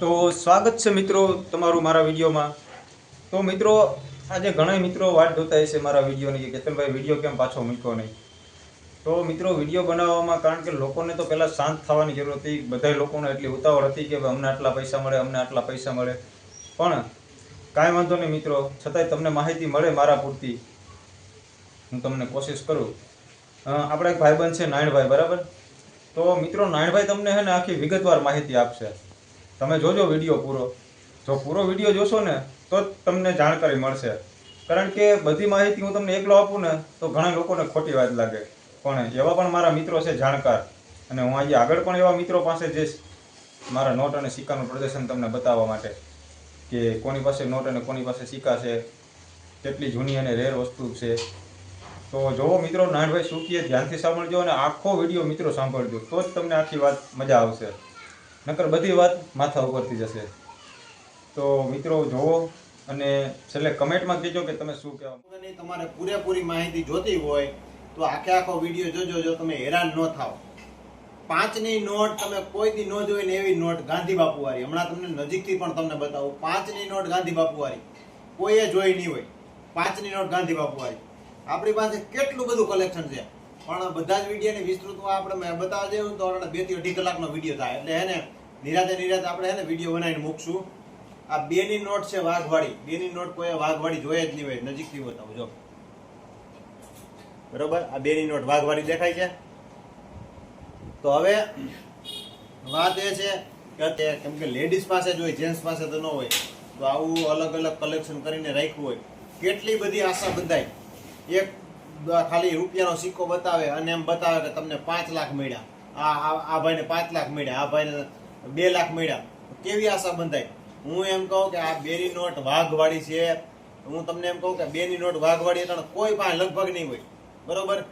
તો સ્વાગત છે મિત્રો તમારું મારા વિડીયોમાં. તો મિત્રો, આજે ઘણા મિત્રો વાટ જોતા હશે મારા વિડીયોની કે કેતનભાઈ વીડિયો કેમ પાછો મૂક્યો નહીં? તો મિત્રો, વીડિયો બનાવવામાં કારણ કે લોકોને તો પહેલાં શાંત થવાની જરૂર હતી. બધા લોકોને એટલી ઉતાવળ હતી કે અમને આટલા પૈસા મળે, અમને આટલા પૈસા મળે. પણ કાંઈ વાંધો નહીં મિત્રો, છતાંય તમને માહિતી મળે મારા પૂરતી. હું તમને કોશિશ કરું. આપણા એક ભાઈબંધ છે નાયણભાઈ, બરાબર? તો મિત્રો, નાયણભાઈ તમને છે ને આખી વિગતવાર માહિતી આપશે. તમે જોજો વીડિયો પૂરો. જો પૂરો વીડિયો જોશો ને, તો જ તમને જાણકારી મળશે. કારણ કે બધી માહિતી હું તમને એકલો આપું ને, તો ઘણા લોકોને ખોટી વાત લાગે. પણ એવા પણ મારા મિત્રો છે જાણકાર. અને હું આજે આગળ પણ એવા મિત્રો પાસે જઈશ, મારા નોટ અને સિક્કાનું પ્રદર્શન તમને બતાવવા માટે, કે કોની પાસે નોટ અને કોની પાસે સિક્કા છે, કેટલી જૂની અને રેર વસ્તુ છે. તો જોવો મિત્રો, નાનભાઈ સુખીએ ધ્યાનથી સાંભળજો અને આખો વીડિયો મિત્રો સાંભળજો, તો જ તમને આખી વાત મજા આવશે. નકર બધી વાત માથા ઉપરથી જશે. તો મિત્રો જોવો અને છેલ્લે કમેન્ટમાં કહેજો કે તમે શું કહેવા તમારે પૂરેપૂરી માહિતી જોતી હોય તો આખે આખો વીડિયો જોજો જો તમે હેરાન ન થાવ. પાંચની નોટ તમે કોઈથી ન જોઈ ને એવી નોટ ગાંધી બાપુ વાળી હમણાં તમને નજીકથી પણ તમને બતાવું. પાંચની નોટ ગાંધી બાપુ વાળી કોઈએ જોઈ નહીં હોય. પાંચની નોટ ગાંધી બાપુ વાળી આપણી પાસે કેટલું બધું કલેક્શન છે. પણ બધા જ વિડીયોની વિસ્તૃતમાં આપણે મેં બતાવવા જઈએ તો આપણે બેથી અઢી કલાકનો વીડિયો થાય. એટલે એને નિરાતે નિરાતે આપણે હે ને વીડિયો બનાવીને મૂકશું. આ બેની નોટ છે વાઘવાડી બેની નોટ કોઈ વાઘવાડી જોઈએ જ નહીં હોય નજીકથી બતાવું જો. બરોબર? આ બેની નોટ વાઘવાડી દેખાય છે. તો હવે વાત એ છે કે કેમ કે લેડીઝ પાસે જ હોય જેન્ટ્સ પાસે તો ન હોય, તો આવું અલગ અલગ કલેક્શન કરીને રાખ્યું હોય. કેટલી બધી આશા બંધાય. એક ખાલી રૂપિયાનો સિક્કો બતાવે અને એમ બતાવે કે તમને પાંચ લાખ મળ્યા. આ- આ ભાઈને પાંચ લાખ મળ્યા, આ ભાઈને બે લાખ મળ્યા. કેવી આશા બંધાય હું એમ કહું કે આ બેની નોટ વાઘવાળી છે. હું તમને એમ કહું કે બેની નોટ વાઘવાળી એટલે કોઈ પાસે લગભગ નહીં હોય. બરોબર?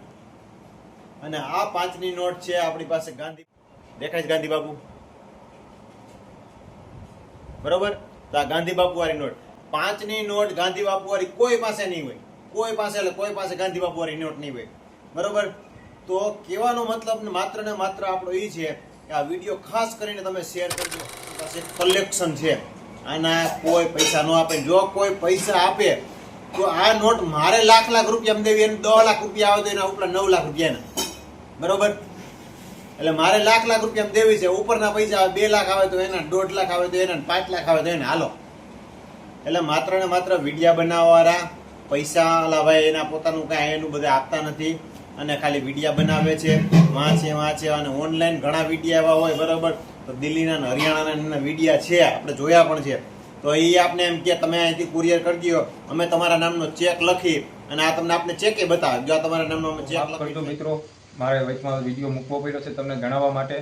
અને આ પાંચની નોટ છે આપણી પાસે ગાંધી દેખાય છે ગાંધી બાપુ? બરોબર? તો આ ગાંધી બાપુ વાળી નોટ. પાંચની નોટ ગાંધી બાપુ વાળી કોઈ પાસે નહીં હોય. કોઈ પાસે એટલે કોઈ પાસે ગાંધી બાપુ વાળી નોટ નહીં હોય. બરોબર? તો કહેવાનો મતલબ માત્ર ને માત્ર આપણો એ છે આ વીડિયો ખાસ કરીને તમે શેર કરજો. પાસે કલેક્શન છે. આના કોઈ પૈસા ન આપે. જો કોઈ પૈસા આપે, તો આ નોટ મારે લાખ લાખ રૂપિયા દેવી, એને દસ લાખ રૂપિયા આવે તો એના ઉપર નવ લાખ રૂપિયાના બરોબર? એટલે મારે લાખ લાખ રૂપિયા દેવી છે. ઉપરના પૈસા આવે, બે લાખ આવે તો એના, દોઢ લાખ આવે તો એના, પાંચ લાખ આવે તો એને. હાલો. એટલે માત્ર ને માત્ર વિડિયા બનાવવાવાળા પૈસા ઓલા ભાઈ એના પોતાનું કાંઈ એનું બધા આપતા નથી. અને ખાલી વિડિયા બનાવે છે વાંચે વાંચે અને ઓનલાઈન ઘણા વિડિયા એવા હોય બરાબર? તો દિલ્હીના અને હરિયાણાના વિડિયા છે આપણે જોયા પણ છે. તો એ આપને એમ કે તમે અહીંથી કુરિયર કરી દો અમે તમારા નામનો ચેક લખી અને આ તમને આપને ચેકે બતાવે. જો તમારા નામનો અમે ચેક લખી મિત્રો મારે વચમાં વીડિયો મૂકવો પડ્યો છે તમને જણાવવા માટે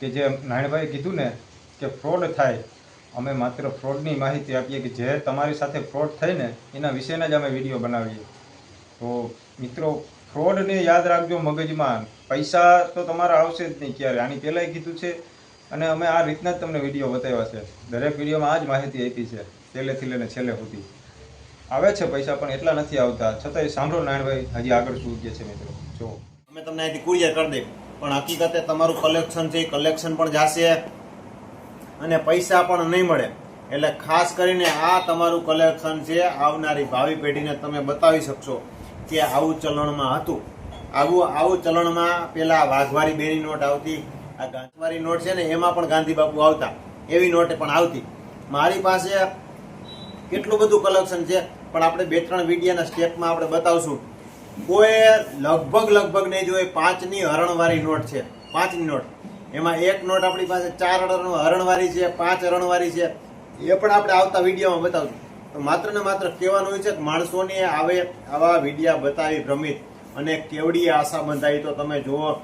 કે જે નાયણભાઈએ કીધું ને કે ફ્રોડ થાય. અમે માત્ર ફ્રોડની માહિતી આપીએ કે જે તમારી સાથે ફ્રોડ થઈને એના વિશેના જ અમે વીડિયો બનાવીએ. તો મિત્રો ફ્રોડને યાદ રાખજો મગજમાં. પૈસા તો તમારા આવશે જ નહીં ક્યારે. આની પહેલાંય કીધું છે અને અમે આ રીતના જ તમને વીડિયો બતાવ્યા છે. દરેક વિડીયોમાં આ જ માહિતી આપી છે, પહેલેથી લઈને છેલ્લે સુધી. આવે છે પૈસા, પણ એટલા નથી આવતા. છતાંય સાંભળો નારાયણભાઈ, હજી આગળ શું કહે છે મિત્રો. જો. અમે તમને અહીંથી કુરિયર કરી દઈએ. પણ હકીકતે તમારું કલેક્શન છે, એ કલેક્શન પણ જાશે. અને પૈસા પણ નહીં મળે. એટલે ખાસ કરીને આ તમારું કલેક્શન છે, આવનારી ભાવિ પેઢીને તમે બતાવી શકશો. કે આવું ચલણમાં હતું. આવું આવું ચલણમાં પેલા વાઘવારી બેની નોટ આવતી. આ ગાંધવારી નોટ છે ને, એમાં પણ ગાંધી બાપુ આવતા. એવી નોટ પણ આવતી. મારી પાસે કેટલું બધું કલેક્શન છે, પણ આપણે બે ત્રણ વિડીયાના સ્ટેપમાં આપણે બતાવશું. કોઈ લગભગ લગભગ નહીં જોઈએ પાંચની હરણવાળી નોટ છે. પાંચની નોટ. એમાં એક નોટ આપણી પાસે, ચાર હરણવારી છે, પાંચ હરણવાળી છે. એ પણ આપણે આવતા વિડીયોમાં બતાવશું. માત્ર ને માત્ર કહેવાનું હોય છે કે માણસોને આવે આવા વિડીયા બતાવી ભ્રમિત. અને કેવડી આશા બંધાઈ તો તમે જુઓ.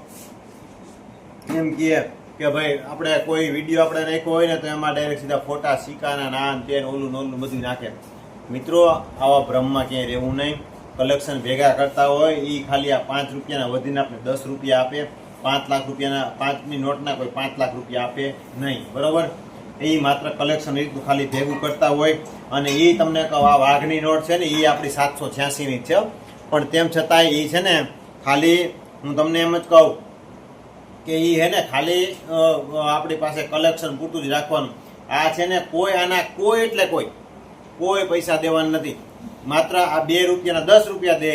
એમ કહે કે ભાઈ, આપણે કોઈ વીડિયો આપણે રાખ્યો હોય ને તો એમાં ડાયરેક્ટ સીધા ફોટા, સિક્કાના નાન, તેન, ઓલું ઓલું બધું નાખે. મિત્રો, આવા ભ્રમમાં ક્યાંય રહેવું નહીં. કલેક્શન ભેગા કરતા હોય એ ખાલી આ પાંચ રૂપિયાના વધીને આપણે દસ રૂપિયા આપે. પાંચ લાખ રૂપિયાના પાંચની નોટના કોઈ પાંચ લાખ રૂપિયા આપે નહીં. બરોબર? એ માત્ર કલેક્શન રીતનું ખાલી ભેગું કરતા હોય અને એ તમને કહો આ વાઘની નોટ છે ને એ આપણી સાતસો છ્યાસીની છે પણ તેમ છતાંય એ છે ને ખાલી, હું તમને એમ જ કહું કે એ હે ને ખાલી આપણી પાસે કલેક્શન પૂરતું જ રાખવાનું. આ છે ને કોઈ આના કોઈ એટલે કોઈ કોઈ પૈસા દેવાના નથી. માત્ર આ બે રૂપિયાના દસ રૂપિયા દે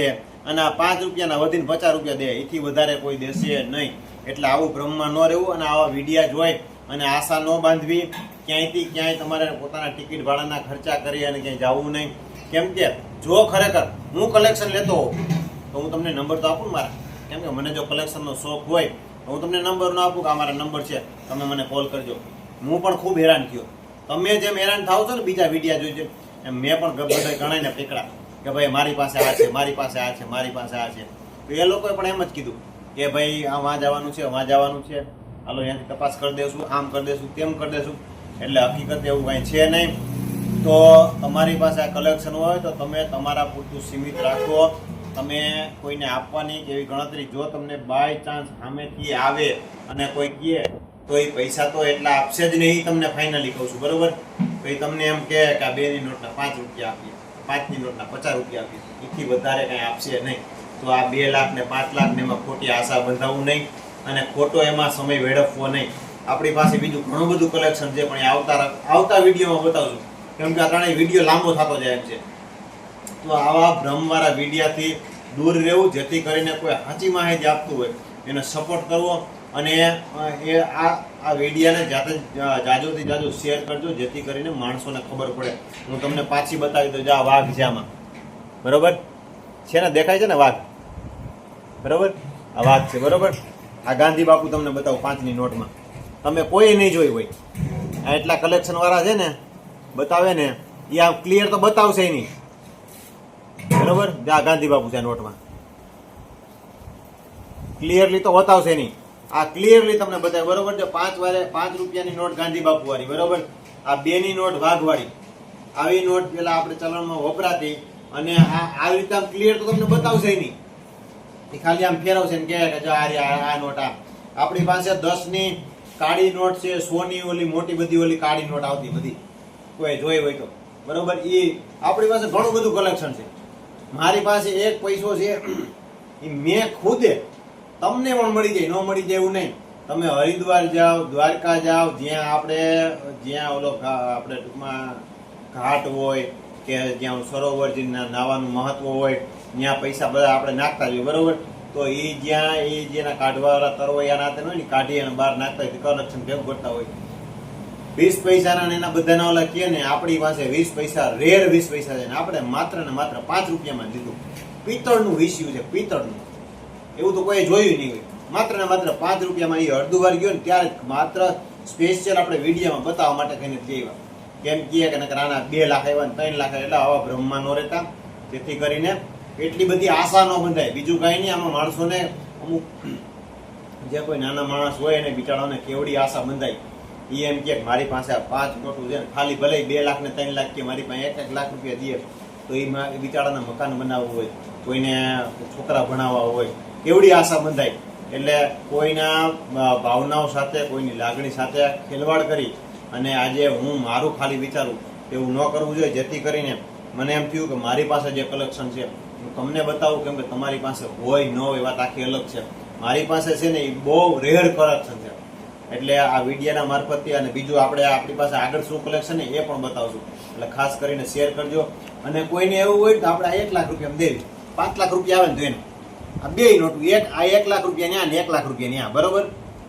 અને આ પાંચ રૂપિયાના વધીને પચાસ રૂપિયા દે. એથી વધારે કોઈ દેશે નહીં. એટલે આવું ભ્રમમાં ન રહેવું અને આવા વિડીયા જોઈ અને આશા ન બાંધવી ક્યાંયથી ક્યાંય તમારે પોતાના ટિકિટ ભાડાના ખર્ચા કરી અને ક્યાંય જવું નહીં. કેમ કે જો ખરેખર હું કલેક્શન લેતો હોઉં તો હું તમને નંબર તો આપું મારા. કેમ કે મને જો કલેક્શનનો શોખ હોય તો હું તમને નંબર ન આપું કે આ મારા નંબર છે. તમે મને કોલ કરજો. હું પણ ખૂબ હેરાન થયો. તમે જેમ હેરાન થાવ છો ને બીજા વિડીયા જોઈ જોઈને, એમ મેં પણ બધા ગણાઈને પીકડા કે ભાઈ મારી પાસે આ છે મારી પાસે આ છે મારી પાસે આ છે. તો એ લોકોએ પણ એમ જ કીધું કે ભાઈ આ વાં જવાનું છે વાં જવાનું છે. હાલો, અહીંયાથી તપાસ કરી દેશું, આમ કરી દઈશું તેમ કરી દઈશું એટલે હકીકત એવું કાંઈ છે નહીં. તો તમારી પાસે આ કલેક્શન હોય તો તમે તમારા પૂરતું સીમિત રાખો. તમે કોઈને આપવાની એવી ગણતરી જો તમને બાય ચાન્સ સામેથી આવે અને કોઈ કહે, તો એ પૈસા તો એટલા આપશે જ નહીં તમને ફાઇનલી કહું છું, બરાબર? તો એ તમને એમ કહે કે આ બેની નોટના પાંચ રૂપિયા આપીએ, પાંચની નોટના પચાસ રૂપિયા આપીએ. એથી વધારે કાંઈ આપશે નહીં. તો આ બે લાખ ને પાંચ લાખ ને એમાં ખોટી આશા બંધાવવું નહીં. અને ખોટો એમાં સમય વેડફવો નહીં. આપણી પાસે બીજું ઘણું બધું કલેક્શન છે, પણ એ આવતા આવતા વિડીયોમાં બતાવશું કેમ કે આ ત્રણેય વીડિયો લાંબો થતો જાય એમ છે. તો આવા ભ્રમવાળા વિડીયાથી દૂર રહેવું, જેથી કરીને કોઈ સાચી માહિતી આપતું હોય, એને સપોર્ટ કરવો અને એ આ આ વિડીયાને જાતે જાજોથી જાજો શેર કરજો, જેથી કરીને માણસોને ખબર પડે. હું તમને પાછી બતાવી દઉં જા વાઘ છે આમાં. બરોબર? છે ને? દેખાય છે ને વાઘ? બરોબર? આ વાઘ છે, બરોબર? આ ગાંધી બાપુ તમને બતાવું પાંચની નોટમાં. તમે કોઈ નહીં જોઈ હોય. આ એટલા કલેક્શન વાળા છે ને, બતાવે ને, એ આ ક્લિયર તો બતાવશે નહીં. બરોબર? આ ગાંધી બાપુ છે નોટમાં. ક્લિયરલી તો બતાવશે નહીં. આ ક્લિયરલી તમને બતાવે, બરોબર છે? પાંચ વારે, પાંચ રૂપિયાની નોટ ગાંધી બાપુ વાળી, બરોબર? આ બે ની નોટ વાઘવાળી. આવી નોટ પેલા આપણે ચલણમાં વપરાતી અને આ આવી રીતે ક્લિયર તો તમને બતાવશે નહીં. એ ખાલી આમ ફેરવશે ને કે જો આ નોટ આ આપણી પાસે દસની કાળી નોટ છે, સોની ઓલી, મોટી બધી ઓલી કાળી નોટ આવતી બધી. કોઈ જોઈ હોય તો. બરોબર? એ આપણી પાસે ઘણું બધું કલેક્શન છે. મારી પાસે એક પૈસો છે એ મેં ખુદે તમને પણ મળી જાય, ન મળી જાય એવું નહીં. તમે હરિદ્વાર જાઓ, દ્વારકા જાઓ, જ્યાં આપણે, જ્યાં ઓલો આપણે ટૂંકમાં ઘાટ હોય કે જ્યાં સરોવર નાવાનું મહત્વ હોય, ત્યાં પૈસા બધા આપણે નાખતા જોઈએ, બરોબર? તો એ જ્યાં, એ જેના કાઢવાવાળા તરવૈયા નાતે હોય ને, કાઢી અને બહાર નાખતા હોય કલેક્શન ભેગું કરતા હોય. વીસ પૈસાના એના બધાના ઓલા કહે ને, આપણી પાસે વીસ પૈસા રેર વીસ પૈસા છે ને, આપણે માત્ર ને માત્ર પાંચ રૂપિયામાં લીધું. પિત્તળનું વિસ્યું છે, પિત્તળનું. એવું તો કોઈ જોયું નહીં હોય. માત્ર ને માત્ર પાંચ રૂપિયામાં એ અડધું વાર ગયો ને, ત્યારે માત્ર સ્પેશિયલ આપણે વિડીયોમાં બતાવવા માટે જ લઈ આવ્યા. કેમ કહે કે આના બે લાખ આવ્યા ત્રણ લાખ એટલે આવા બ્રહ્મા ન રહેતા. જેથી કરીને એટલી બધી આશા ન બંધાય. બીજું કાંઈ નહીં, આમાં માણસોને અમુક જે કોઈ નાના માણસ હોય એને બિચારાઓને કેવડી આશા બંધાય. એ એમ કે મારી પાસે પાંચ મોટું છે ખાલી ભલે બે લાખ ને ત્રણ લાખ કે મારી પાસે એક એક લાખ રૂપિયા દે, તો એ બિચારાના મકાન બનાવવું હોય, કોઈને છોકરા ભણાવવા હોય, કેવડી આશા બંધાય. એટલે કોઈના ભાવનાઓ સાથે, કોઈની લાગણી સાથે ખેલવાડ કરી અને આજે હું મારું ખાલી વિચારું એવું ન કરવું જોઈએ, જેથી કરીને મને એમ થયું કે મારી પાસે જે કલેક્શન છે, હું તમને બતાવું કેમ કે તમારી પાસે હોય ન હોય વાત આખી અલગ છે. મારી પાસે છે ને એ બહુ રેર કલેક્શન છે. એટલે આ વિડીયાના મારફતથી અને બીજું આપણે આપણી પાસે આગળ શું કલેક્શન એ પણ બતાવશું. એટલે ખાસ કરીને શેર કરજો. અને કોઈને એવું હોય તો આપણે એક લાખ રૂપિયા દેવી પાંચ લાખ રૂપિયા આવે ને તો આ બે નોટું. એક, આ એક લાખ રૂપિયા ત્યાં ને એક લાખ રૂપિયા ત્યાં બરોબર?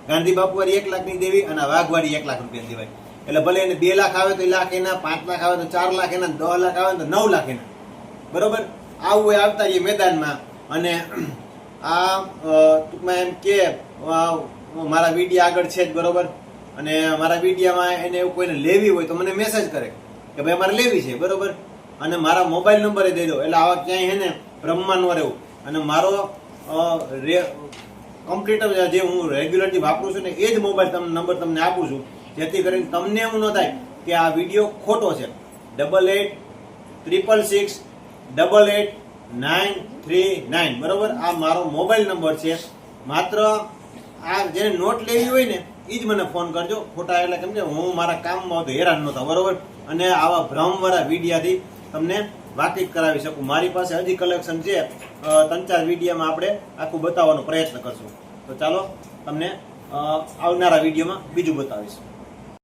ગાંધી બાપુ વાળી એક લાખની દેવી અને વાઘવાળી એક લાખ રૂપિયા દેવાય. એટલે ભલે એને બે લાખ આવે તો એ લાખ એના, પાંચ લાખ આવે તો ચાર લાખ એના, દસ લાખ આવે તો નવ લાખ એના. બરોબર? આવું હોય આવતા રહીએ મેદાનમાં. અને આ ટૂંકમાં એમ કે મારા વીડિયો આગળ છે જ, બરોબર? અને મારા વિડીયામાં એને એવું કોઈને લેવી હોય તો મને મેસેજ કરે કે ભાઈ મારે લેવી છે બરોબર? અને મારા મોબાઈલ નંબરે દઈ દો. એટલે આવા ક્યાંય હે ને બ્રહ્માંડ રહેવું. અને મારો કમ્પ્યુટર જે હું રેગ્યુલરથી વાપરું છું ને, એ જ મોબાઈલ તમને નંબર તમને આપું છું. જેથી કરીને તમને એવું ન થાય કે આ વીડિયો ખોટો છે. Double eight triple six double eight nine three nine બરોબર? આ મારો મોબાઈલ નંબર છે. માત્ર આ જેને નોટ લેવી હોય ને એ જ મને ફોન કરજો. ખોટા એટલે કેમ કે હું મારા કામમાં તો હેરાન નહોતા બરોબર? અને આવા ભ્રમવાળા વિડીયાથી તમને વાકેફ કરાવી શકું. મારી પાસે હજી કલેક્શન છે. ત્રણ ચાર વિડીયામાં આપણે આખું બતાવવાનો પ્રયત્ન કરશું. તો ચાલો તમને આવનારા વિડીયોમાં બીજું બતાવીશ.